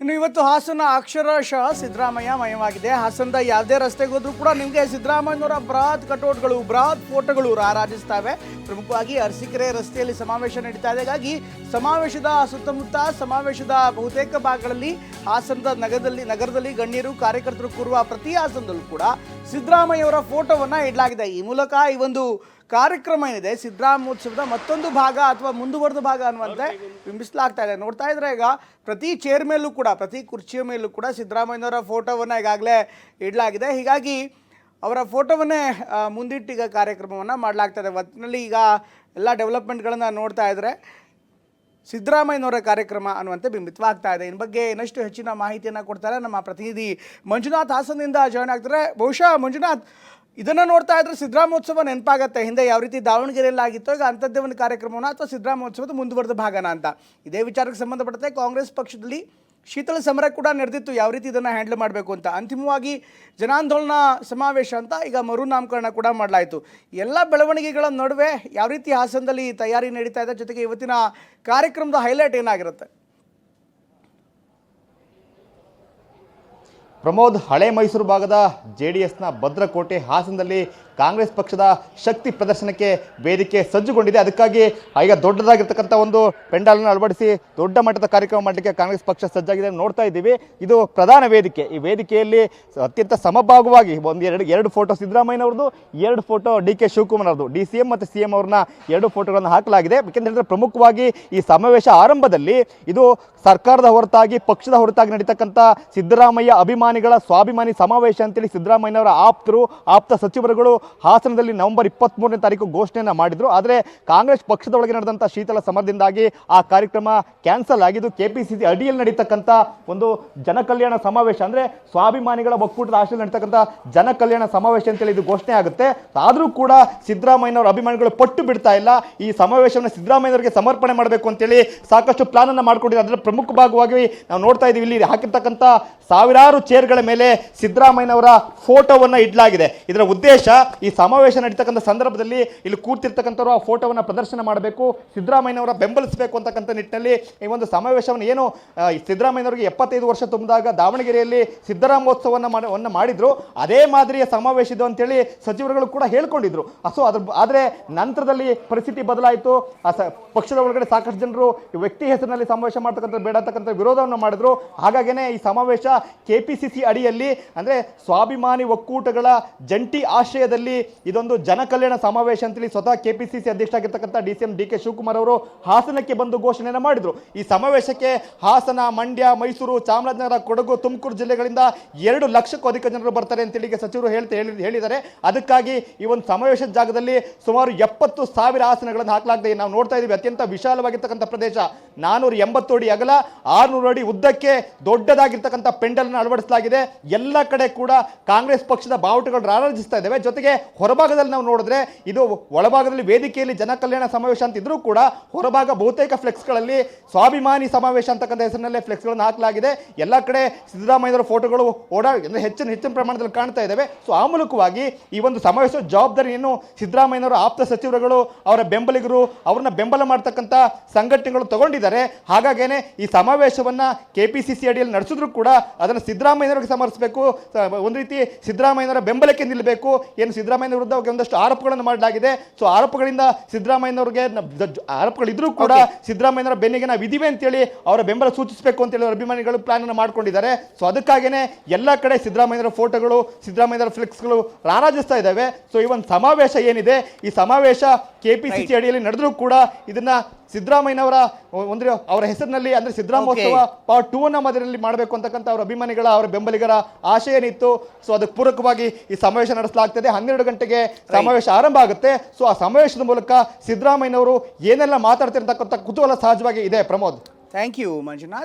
ಇನ್ನು ಇವತ್ತು ಹಾಸನ ಅಕ್ಷರಶಃ ಸಿದ್ದರಾಮಯ್ಯ ಮಯವಾಗಿದೆ. ಹಾಸನದ ಯಾವುದೇ ರಸ್ತೆಗೆ ಹೋದ್ರೂ ಕೂಡ ನಿಮಗೆ ಸಿದ್ದರಾಮಯ್ಯನವರ ಬೃಹತ್ ಕಟೌಟ್ಗಳು ಬೃಹತ್ ಫೋಟೋಗಳು ರಾರಾಜಿಸ್ತವೆ. ಪ್ರಮುಖವಾಗಿ ಅರಸಿಕೆರೆ ರಸ್ತೆಯಲ್ಲಿ ಸಮಾವೇಶ ನಡೀತಾ ಇದೆ. ಹಾಗಾಗಿ ಸಮಾವೇಶದ ಸುತ್ತಮುತ್ತ ಸಮಾವೇಶದ ಬಹುತೇಕ ಭಾಗಗಳಲ್ಲಿ ಹಾಸನದ ನಗರದಲ್ಲಿ ನಗರದಲ್ಲಿ ಗಣ್ಯರು, ಕಾರ್ಯಕರ್ತರು ಕೂರುವ ಪ್ರತಿ ಹಾಸನದಲ್ಲೂ ಕೂಡ ಸಿದ್ದರಾಮಯ್ಯವರ ಫೋಟೋವನ್ನು ಇಡಲಾಗಿದೆ. ಈ ಮೂಲಕ ಈ ಒಂದು ಕಾರ್ಯಕ್ರಮ ಏನಿದೆ ಸಿದ್ದರಾಮೋತ್ಸವದ ಮತ್ತೊಂದು ಭಾಗ ಅಥವಾ ಮುಂದುವರೆದ ಭಾಗ ಅನ್ನುವಂತೆ ಬಿಂಬಿಸಲಾಗ್ತಾ ಇದೆ. ನೋಡ್ತಾ ಇದ್ರೆ ಈಗ ಪ್ರತಿ ಚೇರ್ ಮೇಲೂ ಕೂಡ ಪ್ರತಿ ಕುರ್ಚಿಯ ಮೇಲೂ ಕೂಡ ಸಿದ್ದರಾಮಯ್ಯನವರ ಫೋಟೋವನ್ನು ಈಗಾಗಲೇ ಇಡಲಾಗಿದೆ. ಹೀಗಾಗಿ ಅವರ ಫೋಟೋವನ್ನೇ ಆ, ಮುಂದಿಟ್ಟು ಈಗ ಕಾರ್ಯಕ್ರಮವನ್ನು ಇದೆ ಒಟ್ಟಿನಲ್ಲಿ ಈಗ ಎಲ್ಲ ಡೆವಲಪ್ಮೆಂಟ್ಗಳನ್ನು ನೋಡ್ತಾ ಇದ್ರೆ ಸಿದ್ದರಾಮಯ್ಯನವರ ಕಾರ್ಯಕ್ರಮ ಅನ್ನುವಂತೆ ಬಿಂಬಿತವಾಗ್ತಾ ಇದೆ. ಇನ್ನು ಬಗ್ಗೆ ಇನ್ನಷ್ಟು ಹೆಚ್ಚಿನ ಮಾಹಿತಿಯನ್ನು ಕೊಡ್ತಾರೆ ನಮ್ಮ ಪ್ರತಿನಿಧಿ ಮಂಜುನಾಥ್ ಹಾಸನದಿಂದ ಜಾಯ್ನ್ ಆಗ್ತಾರೆ. ಬಹುಶಃ ಮಂಜುನಾಥ್ ಇದನ್ನು ನೋಡ್ತಾ ಇದ್ರೆ ಸಿದ್ದರಾಮೋತ್ಸವ ನೆನಪಾಗತ್ತೆ. ಹಿಂದೆ ಯಾವ ರೀತಿ ದಾವಣಗೆರೆಯಲ್ಲಿ ಆಗಿತ್ತು ಈಗ ಅಂಥದ್ದೇ ಒಂದು ಕಾರ್ಯಕ್ರಮವನ್ನು ಅಥವಾ ಸಿದ್ದರಾಮೋತ್ಸವದ ಮುಂದುವರೆದ ಭಾಗನ ಅಂತ. ಇದೇ ವಿಚಾರಕ್ಕೆ ಸಂಬಂಧಪಟ್ಟಂತೆ ಕಾಂಗ್ರೆಸ್ ಪಕ್ಷದಲ್ಲಿ ಶೀತಲ ಸಮರ ಕೂಡ ನಡೆದಿತ್ತು. ಯಾವ ರೀತಿ ಇದನ್ನು ಹ್ಯಾಂಡಲ್ ಮಾಡಬೇಕು ಅಂತ. ಅಂತಿಮವಾಗಿ ಜನಾಂದೋಲನ ಸಮಾವೇಶ ಅಂತ ಈಗ ಮರು ನಾಮಕರಣ ಕೂಡ ಮಾಡಲಾಯಿತು. ಎಲ್ಲ ಬೆಳವಣಿಗೆಗಳ ನಡುವೆ ಯಾವ ರೀತಿ ಹಾಸನದಲ್ಲಿ ತಯಾರಿ ನಡೀತಾ ಇದೆ. ಜೊತೆಗೆ ಇವತ್ತಿನ ಕಾರ್ಯಕ್ರಮದ ಹೈಲೈಟ್ ಏನಾಗಿರುತ್ತೆ? ಪ್ರಮೋದ್ ಹಳೆ ಮೈಸೂರು ಭಾಗದ ಜೆ ಡಿ ಎಸ್ನ ಭದ್ರಕೋಟೆ ಹಾಸನದಲ್ಲಿ ಕಾಂಗ್ರೆಸ್ ಪಕ್ಷದ ಶಕ್ತಿ ಪ್ರದರ್ಶನಕ್ಕೆ ವೇದಿಕೆ ಸಜ್ಜುಗೊಂಡಿದೆ. ಅದಕ್ಕಾಗಿ ಈಗ ದೊಡ್ಡದಾಗಿರ್ತಕ್ಕಂಥ ಒಂದು ಪೆಂಡಾಲನ್ನು ಅಳವಡಿಸಿ ದೊಡ್ಡ ಮಟ್ಟದ ಕಾರ್ಯಕ್ರಮ ಮಾಡಲಿಕ್ಕೆ ಕಾಂಗ್ರೆಸ್ ಪಕ್ಷ ಸಜ್ಜಾಗಿದೆ ನೋಡ್ತಾ ಇದ್ದೀವಿ. ಇದು ಪ್ರಧಾನ ವೇದಿಕೆ. ಈ ವೇದಿಕೆಯಲ್ಲಿ ಅತ್ಯಂತ ಸಮಭಾಗವಾಗಿ ಒಂದು ಎರಡು ಎರಡು ಫೋಟೋ ಸಿದ್ದರಾಮಯ್ಯನವ್ರದ್ದು, ಎರಡು photo D K Shivakumar D C M ಮತ್ತು ಸಿ ಎಂ ಅವ್ರನ್ನ ಎರಡು ಫೋಟೋಗಳನ್ನು ಹಾಕಲಾಗಿದೆ. ಯಾಕೆಂತ ಹೇಳಿದ್ರೆ ಪ್ರಮುಖವಾಗಿ ಈ ಸಮಾವೇಶ ಆರಂಭದಲ್ಲಿ ಇದು ಸರ್ಕಾರದ ಹೊರತಾಗಿ, ಪಕ್ಷದ ಹೊರತಾಗಿ ನಡೀತಕ್ಕಂಥ ಸಿದ್ದರಾಮಯ್ಯ ಅಭಿಮಾನಿಗಳ ಸ್ವಾಭಿಮಾನಿ ಸಮಾವೇಶ ಅಂತೇಳಿ ಸಿದ್ದರಾಮಯ್ಯನವರ ಆಪ್ತರು, ಆಪ್ತ ಸಚಿವರುಗಳು ಹಾಸನದಲ್ಲಿ ನವೆಂಬರ್ ಇಪ್ಪತ್ತ್ಮೂರನೇ ತಾರೀಕು ಘೋಷಣೆಯನ್ನು ಮಾಡಿದರು. ಆದರೆ ಕಾಂಗ್ರೆಸ್ ಪಕ್ಷದ ಒಳಗೆ ನಡೆದಂಥ ಶೀತಲ ಸಮರದಿಂದಾಗಿ ಆ ಕಾರ್ಯಕ್ರಮ ಕ್ಯಾನ್ಸಲ್ ಆಗಿದ್ದು ಕೆ ಪಿ ಸಿ ಅಡಿಯಲ್ಲಿ ನಡೀತಕ್ಕಂಥ ಒಂದು ಜನಕಲ್ಯಾಣ ಸಮಾವೇಶ ಅಂದರೆ ಸ್ವಾಭಿಮಾನಿಗಳ ಒಕ್ಕೂಟದ ಆಶ್ರಯ ನಡೀತಕ್ಕಂಥ ಜನಕಲ್ಯಾಣ ಸಮಾವೇಶ ಅಂತೇಳಿ ಇದು ಘೋಷಣೆ ಆಗುತ್ತೆ. ಆದರೂ ಕೂಡ ಸಿದ್ದರಾಮಯ್ಯನವರ ಅಭಿಮಾನಿಗಳು ಪಟ್ಟು ಬಿಡ್ತಾ ಇಲ್ಲ. ಈ ಸಮಾವೇಶವನ್ನು ಸಿದ್ದರಾಮಯ್ಯನವರಿಗೆ ಸಮರ್ಪಣೆ ಮಾಡಬೇಕು ಅಂತೇಳಿ ಸಾಕಷ್ಟು ಪ್ಲಾನ್ ಅನ್ನು ಮಾಡ್ಕೊಂಡಿದ್ದಾರೆ. ಅದರ ಪ್ರಮುಖ ಭಾಗವಾಗಿ ನಾವು ನೋಡ್ತಾ ಇದ್ದೀವಿ ಇಲ್ಲಿ ಹಾಕಿರ್ತಕ್ಕಂಥ ಸಾವಿರಾರು ಚೇರ್ಗಳ ಮೇಲೆ ಸಿದ್ದರಾಮಯ್ಯನವರ ಫೋಟೋವನ್ನು ಇಡಲಾಗಿದೆ. ಇದರ ಉದ್ದೇಶ ಈ ಸಮಾವೇಶ ನಡೀತಕ್ಕಂಥ ಸಂದರ್ಭದಲ್ಲಿ ಇಲ್ಲಿ ಕೂರ್ತಿರ್ತಕ್ಕಂಥವ್ರು ಆ ಫೋಟೋವನ್ನು ಪ್ರದರ್ಶನ ಮಾಡಬೇಕು, ಸಿದ್ದರಾಮಯ್ಯನವರ ಬೆಂಬಲಿಸಬೇಕು ಅಂತಕ್ಕಂಥ ನಿಟ್ಟಿನಲ್ಲಿ ಈ ಒಂದು ಸಮಾವೇಶವನ್ನು ಏನು ಸಿದ್ದರಾಮಯ್ಯನವರಿಗೆ ಎಪ್ಪತ್ತೈದು ವರ್ಷ ತುಂಬಿದಾಗ ದಾವಣಗೆರೆಯಲ್ಲಿ ಸಿದ್ದರಾಮೋತ್ಸವವನ್ನು ಮಾಡಿ, ವನ್ನ ಮಾಡಿದ್ರು. ಅದೇ ಮಾದರಿಯ ಸಮಾವೇಶ ಇದು ಅಂತೇಳಿ ಸಚಿವರುಗಳು ಕೂಡ ಹೇಳ್ಕೊಂಡಿದ್ರು. ಸೊ, ಅದ್ರ, ಆದರೆ ನಂತರದಲ್ಲಿ ಪರಿಸ್ಥಿತಿ ಬದಲಾಯಿತು. ಆ, ಸ, ಪಕ್ಷದ ಒಳಗಡೆ ಸಾಕಷ್ಟು ಜನರು ವ್ಯಕ್ತಿ ಹೆಸರಿನಲ್ಲಿ ಸಮಾವೇಶ ಮಾಡ್ತಕ್ಕಂಥ ಬೇಡ ಅಂತಕ್ಕಂಥ ವಿರೋಧವನ್ನು ಮಾಡಿದ್ರು. ಹಾಗಾಗಿನೇ ಈ ಸಮಾವೇಶ ಕೆ ಪಿ ಸಿ ಸಿ ಅಡಿಯಲ್ಲಿ, ಅಂದರೆ ಸ್ವಾಭಿಮಾನಿ ಒಕ್ಕೂಟಗಳ ಜಂಟಿ ಆಶ್ರಯದಲ್ಲಿ ಇದೊಂದು ಜನಕಲ್ಯಾಣ ಸಮಾವೇಶ ಅಂತೇಳಿ ಸ್ವತಃ K P C C ಅಧ್ಯಕ್ಷರಾಗಿರ್ತಕ್ಕಂಥ D C M D K Shivakumar ಅವರು ಹಾಸನಕ್ಕೆ ಬಂದು ಘೋಷಣೆಯನ್ನು ಮಾಡಿದರು. ಈ ಸಮಾವೇಶಕ್ಕೆ ಹಾಸನ, ಮಂಡ್ಯ, ಮೈಸೂರು, ಚಾಮರಾಜನಗರ, ಕೊಡಗು, ತುಮಕೂರು ಜಿಲ್ಲೆಗಳಿಂದ ಎರಡು ಲಕ್ಷಕ್ಕೂ ಅಧಿಕ ಜನರು ಬರ್ತಾರೆ ಅಂತೇಳಿ ಸಚಿವರು ಹೇಳ್ತಾ ಹೇಳಿ, ಹೇಳಿದ್ದಾರೆ. ಅದಕ್ಕಾಗಿ ಈ ಒಂದು ಸಮಾವೇಶದ ಜಾಗದಲ್ಲಿ ಸುಮಾರು ಎಪ್ಪತ್ತು ಸಾವಿರ ಆಸನಗಳನ್ನು ಹಾಕಲಾಗಿದೆ ನಾವು ನೋಡ್ತಾ ಇದ್ದೀವಿ, ಅತ್ಯಂತ ವಿಶಾಲವಾಗಿರ್ತಕ್ಕಂಥ ಪ್ರದೇಶ. ನಾನೂರ ಎಂಬತ್ತು ಅಡಿ ಅಗಲ, ಆರುನೂರು ಅಡಿ ಉದ್ದಕ್ಕೆ ದೊಡ್ಡದಾಗಿರ್ತಕ್ಕಂಥ ಅನ್ನು ಅಳವಡಿಸಲಾಗಿದೆ. ಎಲ್ಲ ಕಡೆ ಕೂಡ ಕಾಂಗ್ರೆಸ್ ಪಕ್ಷದ ಬಾವುಟಗಳು ರಾರಾಜಿಸ್ತಾ ಇದ್ದಾವೆ. ಜೊತೆಗೆ ಹೊರಭಾಗದಲ್ಲಿ ನಾವು ನೋಡಿದ್ರೆ ಇದು ಒಳಭಾಗದಲ್ಲಿ ವೇದಿಕೆಯಲ್ಲಿ ಜನಕಲ್ಯಾಣ ಸಮಾವೇಶ ಅಂತ ಇದ್ರೂ ಕೂಡ ಹೊರಭಾಗ ಬಹುತೇಕ ಫ್ಲೆಕ್ಸ್ಗಳಲ್ಲಿ ಸ್ವಾಭಿಮಾನಿ ಸಮಾವೇಶ ಅಂತಕ್ಕಂಥ ಹೆಸರಿನಲ್ಲೇ ಫ್ಲೆಕ್ಸ್ಗಳನ್ನು ಹಾಕಲಾಗಿದೆ. ಎಲ್ಲ ಕಡೆ ಸಿದ್ದರಾಮಯ್ಯರ ಫೋಟೋಗಳು ಓಡಾ ಹೆಚ್ಚಿನ ಹೆಚ್ಚಿನ ಪ್ರಮಾಣದಲ್ಲಿ ಕಾಣ್ತಾ ಇದ್ದಾವೆ. ಸೊ ಆ ಮೂಲಕವಾಗಿ ಈ ಒಂದು ಸಮಾವೇಶದ ಜವಾಬ್ದಾರಿಯನ್ನು ಸಿದ್ದರಾಮಯ್ಯನವರ ಆಪ್ತ ಸಚಿವರುಗಳು, ಅವರ ಬೆಂಬಲಿಗರು, ಅವ್ರನ್ನ ಬೆಂಬಲ ಮಾಡ್ತಕ್ಕಂಥ ಸಂಘಟನೆಗಳು ತಗೊಂಡಿದ್ದಾರೆ. ಹಾಗಾಗೇನೆ ಈ ಸಮಾವೇಶವನ್ನ ಕೆ ಪಿ ಅಡಿಯಲ್ಲಿ ನಡೆಸಿದ್ರು ಕೂಡ ಅದನ್ನು ಸಿದ್ದರಾಮಯ್ಯನವರಿಗೆ ಸಮರ್ಸಬೇಕು ಒಂದು ರೀತಿ ಸಿದ್ದರಾಮಯ್ಯನವರ ಬೆಂಬಲಕ್ಕೆ ನಿಲ್ಲಬೇಕು. ಏನು ಸಿದ್ದರಾಮಯ್ಯ ವಿರುದ್ಧ ಒಂದಷ್ಟು ಆರೋಪಗಳನ್ನು ಮಾಡಲಾಗಿದೆ. ಸೊ ಆರೋಪಗಳಿಂದ ಸಿದ್ದರಾಮಯ್ಯನವ್ರಿಗೆ ಆರೋಪಗಳಿದ್ರೂ ಕೂಡ ಸಿದ್ದರಾಮಯ್ಯನವರ ಬೆನ್ನಿಗೆ ನಾವು ಇದೀವಿ ಅಂತೇಳಿ ಅವರ ಬೆಂಬಲ ಸೂಚಿಸಬೇಕು ಅಂತೇಳಿ ಅವರ ಅಭಿಮಾನಿಗಳು ಪ್ಲಾನ್ ಅನ್ನು ಮಾಡ್ಕೊಂಡಿದ್ದಾರೆ. ಸೊ ಅದಕ್ಕಾಗಿಯೇ ಎಲ್ಲ ಕಡೆ ಸಿದ್ದರಾಮಯ್ಯನವರ ಫೋಟೋಗಳು ಸಿದ್ದರಾಮಯ್ಯನವರ ಫ್ಲಿಕ್ಸ್ಗಳು ರಾರಾಜಿಸ್ತಾ ಇದ್ದಾವೆ. ಸೊ ಈ ಒಂದು ಸಮಾವೇಶ ಏನಿದೆ ಈ ಸಮಾವೇಶ ಕೆ ಪಿ ಸಿ ಸಿ ಅಡಿಯಲ್ಲಿ ನಡೆದರೂ ಕೂಡ ಇದನ್ನ ಸಿದ್ದರಾಮಯ್ಯನವರ ಅಂದ್ರೆ ಅವರ ಹೆಸರಿನಲ್ಲಿ ಅಂದ್ರೆ ಸಿದ್ದರಾಮೋತ್ಸವ ಪಾರ್ಟ್ ಟೂ ಅನ್ನ ಮಾದರಿಯಲ್ಲಿ ಮಾಡಬೇಕು ಅಂತಕ್ಕಂಥ ಅವರ ಅಭಿಮಾನಿಗಳ ಅವರ ಬೆಂಬಲಿಗರ ಆಶಯ ಏನಿತ್ತು ಸೊ ಅದಕ್ಕೆ ಪೂರಕವಾಗಿ ಈ ಸಮಾವೇಶ ನಡೆಸಲಾಗ್ತದೆ. ಹನ್ನೆರಡು ಗಂಟೆಗೆ ಸಮಾವೇಶ ಆರಂಭ ಆಗುತ್ತೆ. ಸೊ ಆ ಸಮಾವೇಶದ ಮೂಲಕ ಸಿದ್ದರಾಮಯ್ಯನವರು ಏನೆಲ್ಲ ಮಾತಾಡ್ತಿರ್ತಕ್ಕಂಥ ಕುತೂಹಲ ಸಹಜವಾಗಿ ಇದೆ. ಪ್ರಮೋದ್. Thank you Manjunath.